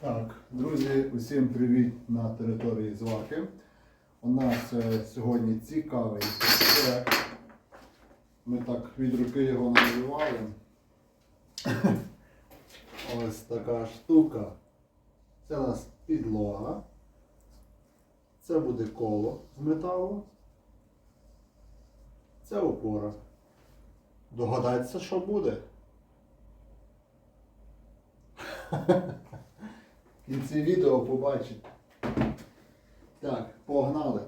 Так, друзі, усім привіт на території Зваки. У нас е, сьогодні цікавий проект. Ми так від руки його намалювали. Ось така штука. Це у нас підлога. Це буде коло з металу. Це опора. Догадайтеся, що буде. В кінці відео побачите. Так, погнали.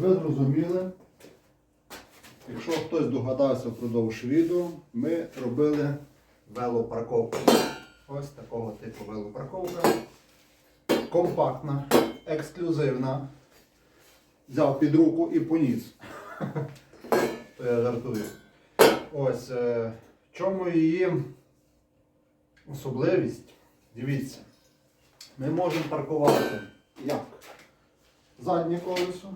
Ви зрозуміли, якщо хтось догадався впродовж відео, ми робили велопарковку. Ось такого типу велопарковка. Компактна, ексклюзивна. Взяв під руку і поніс. То я жартую. Ось е, в чому її особливість? Дивіться, ми можемо паркувати як? Заднє колесо.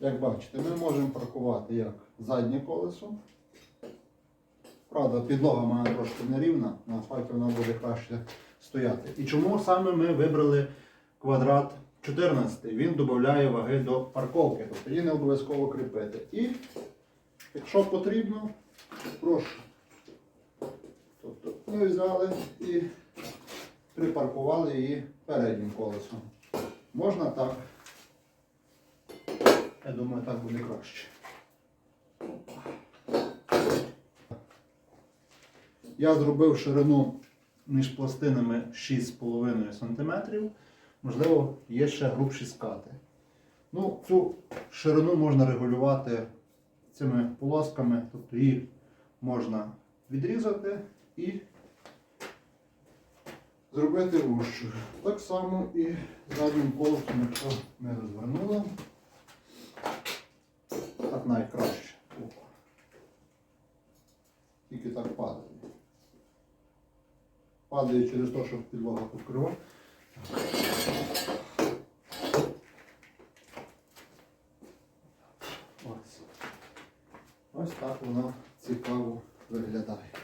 Як бачите, ми можемо паркувати як заднє колесо. Правда, підлога в трошки нерівна, на асфальті вона буде краще стояти. І чому саме ми вибрали квадрат 14? Він додає ваги до парковки, тобто її не обов'язково кріпити. І якщо потрібно, прошу. Тобто ми взяли і припаркували її переднім колесом. Можна так. Я думаю, так буде краще. Я зробив ширину між пластинами 6,5 см. Можливо, є ще грубші скати. Ну, цю ширину можна регулювати цими полосками, тобто її можна відрізати і зробити вущу. Так само і заднім колесом, якщо ми розвернули, найкраще. Тільки так падає. Падає через те, що підлога покрива. Ось. Ось так воно цікаво виглядає.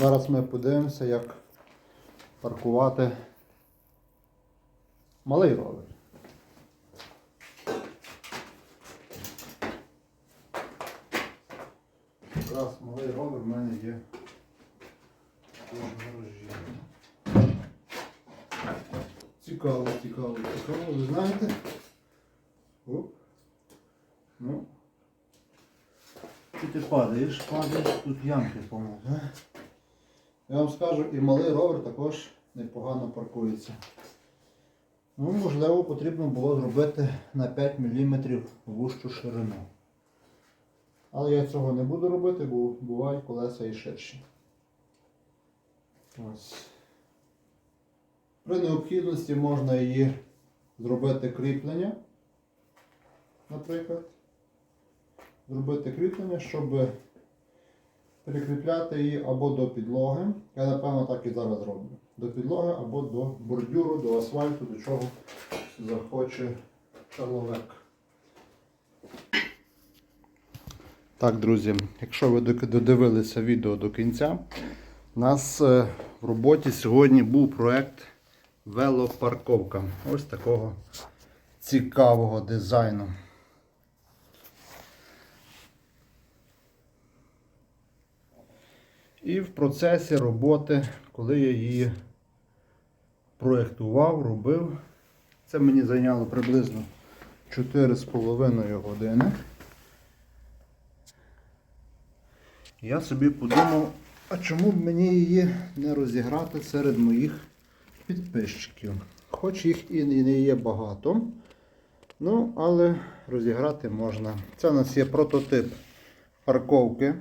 Зараз ми подивимося, як паркувати малий ровер. Якраз малий ровер в мене є в гаражі. Цікаво, цікаво, цікаво, ви знаєте? Оп. Ну. Ти падаєш, падаєш, тут ямки по-моєму. Я вам скажу, і малий ровер також непогано паркується. Ну, можливо, потрібно було зробити на 5 мм вущу ширину. Але я цього не буду робити, бо бувають колеса і ширші. Ось. При необхідності можна її зробити кріплення, наприклад. Зробити кріплення, щоб прикріпляти її або до підлоги. Я напевно так і зараз роблю. До підлоги або до бордюру, до асфальту, до чого захоче чоловік. Так, друзі, якщо ви додивилися відео до кінця, у нас е, в роботі сьогодні був проект велопарковка. Ось такого цікавого дизайну. І в процесі роботи, коли я її проєктував, робив, це мені зайняло приблизно 4,5 години. Я собі подумав, а чому б мені її не розіграти серед моїх підписчиків? Хоч їх і не є багато, ну, але розіграти можна. Це у нас є прототип парковки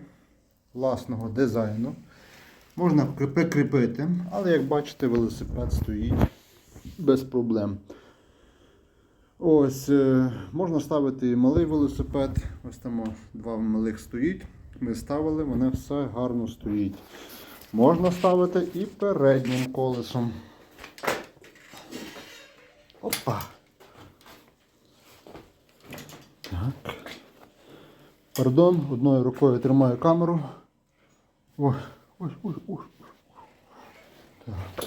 власного дизайну. Можна прикріпити, але як бачите, велосипед стоїть без проблем. Ось, е, можна ставити і малий велосипед. Ось там два малих стоїть. Ми ставили, вони все гарно стоїть. Можна ставити і переднім колесом. Опа. Так. Пардон, одною рукою тримаю камеру. Ой, ой, ой, ой. Так.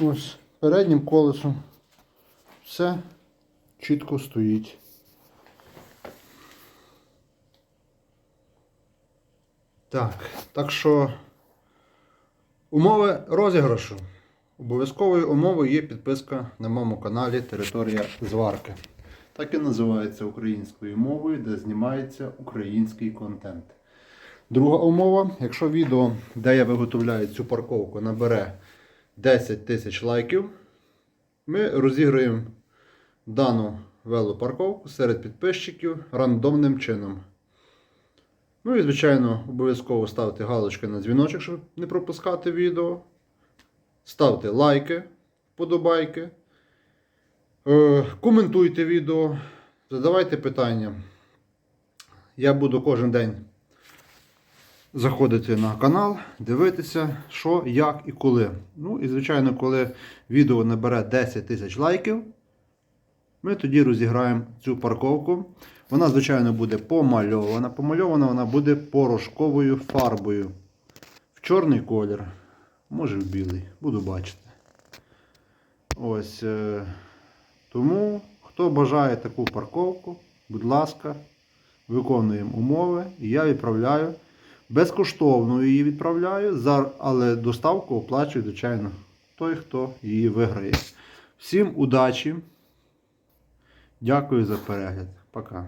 Ось переднім колесом все чітко стоїть. Так, так що умови розіграшу. Обов'язковою умовою є підписка на моєму каналі Територія зварки. Так і називається українською мовою, де знімається український контент. Друга умова, якщо відео, де я виготовляю цю парковку, набере 10 тисяч лайків, ми розіграємо дану велопарковку серед підписчиків рандомним чином. Ну і, звичайно, обов'язково ставте галочки на дзвіночок, щоб не пропускати відео. Ставте лайки, вподобайки. Е, Коментуйте відео, задавайте питання. Я буду кожен день заходити на канал, дивитися, що, як і коли. Ну і, звичайно, коли відео набере 10 тисяч лайків, ми тоді розіграємо цю парковку. Вона, звичайно, буде помальована. Помальована вона буде порошковою фарбою. В чорний колір, може в білий, буду бачити. Ось. Тому, хто бажає таку парковку, будь ласка, виконуємо умови, і я відправляю. Безкоштовно її відправляю, але доставку оплачує, звичайно, той, хто її виграє. Всім удачі! Дякую за перегляд. Пока.